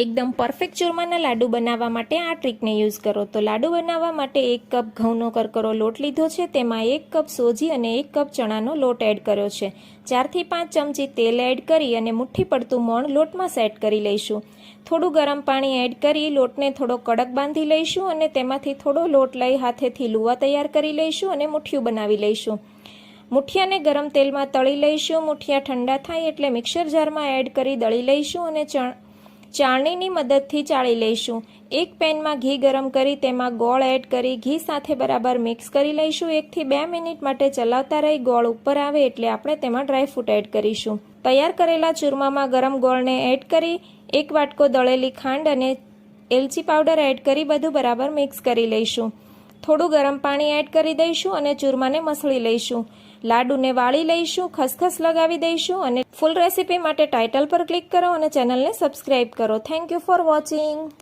એકદમ પરફેક્ટ ચૂરમાના લાડુ બનાવવા માટે આ ટ્રીકને યુઝ કરો. તો લાડુ બનાવવા માટે એક કપ ઘઉંનો કરકરો લોટ લીધો છે. તેમાં એક કપ સોજી અને એક કપ ચણાનો લોટ એડ કર્યો છે. ચારથી પાંચ ચમચી તેલ એડ કરી અને મુઠ્ઠી પડતું મોણ લોટમાં સેટ કરી લઈશું. થોડું ગરમ પાણી એડ કરી લોટને થોડો કડક બાંધી લઈશું અને તેમાંથી થોડો લોટ લઈ હાથેથી લુવા તૈયાર કરી લઈશું અને મુઠ્ઠીઓ બનાવી લઈશું. મુઠિયાને ગરમ તેલમાં તળી લઈશું. મુઠિયા ઠંડા થાય એટલે મિક્સર જારમાં એડ કરી દળી લઈશું અને ચણ ચાળણીની મદદથી ચાળી લઈશું. એક પેનમાં ઘી ગરમ કરી તેમાં ગોળ એડ કરી ઘી સાથે બરાબર મિક્સ કરી લઈશું. એકથી બે મિનિટ માટે ચલાવતા રહી ગોળ ઉપર આવે એટલે આપણે તેમાં ડ્રાયફ્રૂટ એડ કરીશું. તૈયાર કરેલા ચૂરમામાં ગરમ ગોળને એડ કરી, એક વાટકો દળેલી ખાંડ અને એલચી પાવડર એડ કરી બધું બરાબર મિક્સ કરી લઈશું. થોડું ગરમ પાણી એડ કરી દઈશું અને ચૂરમાને મસળી લઈશું. લાડુને વાળી લઈશું, ખસખસ લગાવી દઈશું અને ફૂલ રેસીપી માટે ટાઇટલ પર ક્લિક કરો અને ચેનલને સબસ્ક્રાઇબ કરો. Thank you for watching.